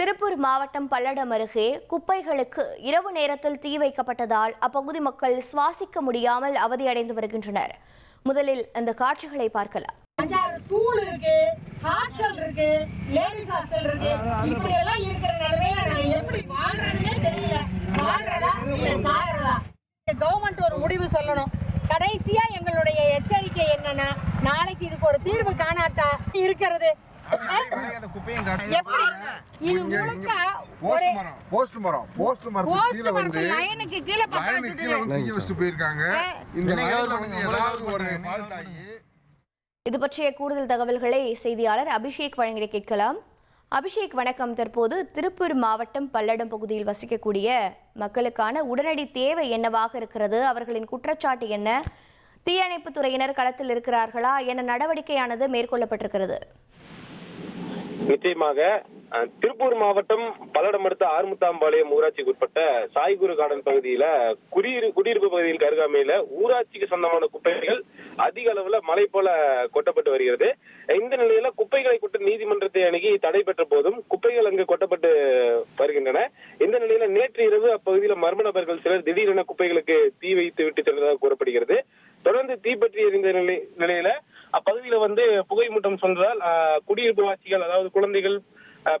திருப்பூர் மாவட்டம் பல்லடம் அருகே குப்பைகளுக்கு இரவு நேரத்தில் தீ வைக்கப்பட்டதால் அப்பகுதி மக்கள் சுவாசிக்க முடியாமல் அவதியடைந்து வருகின்றனர். முதலில் அந்த காட்சிகளை பார்க்கலாம். ஸ்கூல் இருக்கு ஹாஸ்டல் இருக்கு லேடிஸ் ஹாஸ்டல் இருக்கு. இப்படி எல்லாம் இருக்கிற நிலைமையில நான் எப்படி தெரியல. வாழ்றதா இல்ல சாகிறதா? கவர்மெண்ட் ஒரு முடிவு சொல்லணும். கடைசியா எங்களுடைய எச்சரிக்கை என்னன்னா நாளைக்கு இதுக்கு ஒரு தீர்வு காணாட்டா இருக்கிறது. இது போஸ்ட் மரம் போஸ்ட் மரத்துக்கு கீழே வந்து கீழே வந்து வச்சுட்டு போயிருக்காங்க இந்த வந்து ஏதாவது ஒரு ஃபால்ட் ஆகி இது பற்றிய கூடுதல் தகவல்களை செய்தியாளர் அபிஷேக் வழங்கிட கேட்கலாம் அபிஷேக் வணக்கம் தற்போது திருப்பூர் மாவட்டம் பல்லடம் பகுதியில் வசிக்கக்கூடிய மக்களுக்கான உடனடி தேவை என்னவாக இருக்கிறது? அவர்களின் குற்றச்சாட்டு என்ன? தீயணைப்பு துறையினர் களத்தில் இருக்கிறார்களா? என நடவடிக்கையானது மேற்கொள்ளப்பட்டிருக்கிறது. நிச்சயமாக திருப்பூர் மாவட்டம் பல்லடம் அடுத்த ஆறுமுத்தாம்பாளையம் ஊராட்சிக்கு உட்பட்ட சாய்குரு கார்டன் பகுதியில குடியிரு குடியிருப்பு பகுதியில் கருகாமையில ஊராட்சிக்கு சொந்தமான குப்பைகள் அதிக அளவுல மலை போல கொட்டப்பட்டு வருகிறது. இந்த நிலையில குப்பைகளை கொட்ட நீதிமன்றத்தை அணுகி தடை பெற்ற போதும் குப்பைகள் அங்கு கொட்டப்பட்டு வருகின்றன. இந்த நிலையில நேற்று இரவு அப்பகுதியில மர்ம நபர்கள் சிலர் திடீரென குப்பைகளுக்கு தீ வைத்து விட்டு சென்றதாக கூறப்படுகிறது. தொடர்ந்து தீப்பற்றி எரிந்த நிலை நிலையில வந்து புகை மூட்டம் சென்றதால் குடியிருப்பு வாசிகள் அதாவது குழந்தைகள்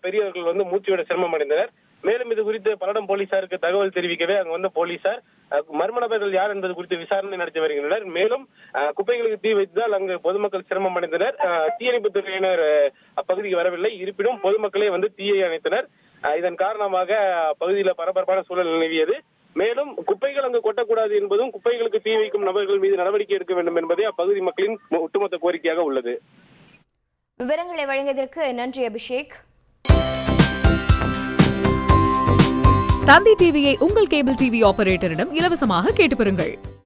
பெரியவர்கள் வந்து மூச்சுவிட சிரமம் அடைந்தனர். மேலும் இது குறித்து பல்லடம் போலீசாருக்கு தகவல் தெரிவிக்கவே அங்கு வந்த போலீசார் மர்ம நபர்கள் யார் என்பது குறித்து விசாரணை நடத்தி வருகின்றனர். மேலும் குப்பைகளுக்கு தீ வைத்ததால் அங்கு பொதுமக்கள் சிரமம் அடைந்தனர். தீயணைப்பு துறையினர் அப்பகுதிக்கு வரவில்லை. இருப்பினும் பொதுமக்களே வந்து தீயை அணைத்தனர். இதன் காரணமாக பகுதியில் பரபரப்பான சூழல் நிலவியது. மேலும் குப்பைகள் அங்கு கொட்டக்கூடாது என்பதும் குப்பைகளுக்கு தீ வைக்கும் நபர்கள் மீது நடவடிக்கை எடுக்க வேண்டும் என்பதே அப்பகுதி மக்களின் ஒட்டுமொத்த கோரிக்கையாக உள்ளது. விவரங்களை வழங்கியதற்கு நன்றி அபிஷேக். தந்தி டிவியை உங்கள் கேபிள் டிவி ஆபரேட்டரிடம் இலவசமாக கேட்டு பெறுங்கள்.